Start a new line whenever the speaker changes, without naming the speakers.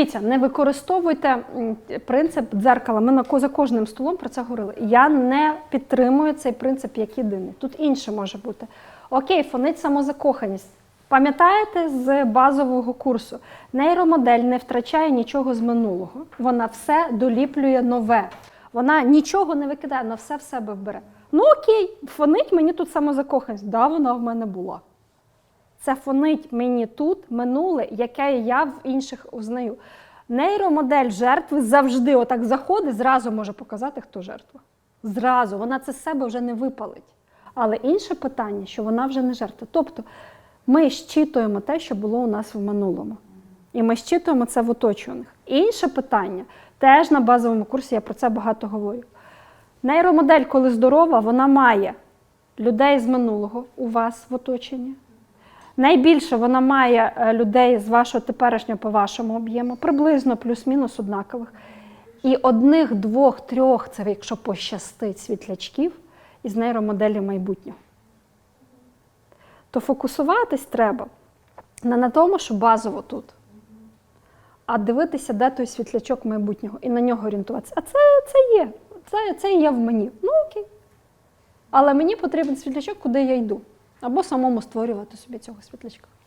Дивіться, не використовуйте принцип дзеркала. Ми на за кожним столом про це говорили. Я не підтримую цей принцип як єдиний. Тут інше може бути. Окей, фонить самозакоханість. Пам'ятаєте з базового курсу? Нейромодель не втрачає нічого з минулого. Вона все доліплює нове. Вона нічого не викидає, вона все в себе вбере. Ну окей, фонить мені тут самозакоханість. Да, вона в мене була. Це фонить мені тут минуле, яке я в інших узнаю. Нейромодель жертви завжди отак заходить, зразу може показати, хто жертва. Зразу, вона це з себе вже не випалить. Але інше питання, що вона вже не жертва. Тобто ми щитуємо те, що було у нас в минулому. І ми щитуємо це в оточуваних. Інше питання, теж на базовому курсі я про це багато говорю. Нейромодель, коли здорова, вона має людей з минулого у вас в оточенні. Найбільше вона має е, людей з вашого теперішнього по вашому об'єму, приблизно плюс-мінус однакових. І одних, двох, трьох, це якщо пощастить світлячків, із нейромоделі майбутнього. То фокусуватись треба не на тому, що базово тут, а дивитися, де той світлячок майбутнього, і на нього орієнтуватися. А це, це є. Це, це є в мені. Ну окей. Але мені потрібен світлячок, куди я йду. Або самому створювати собі цього світлячка.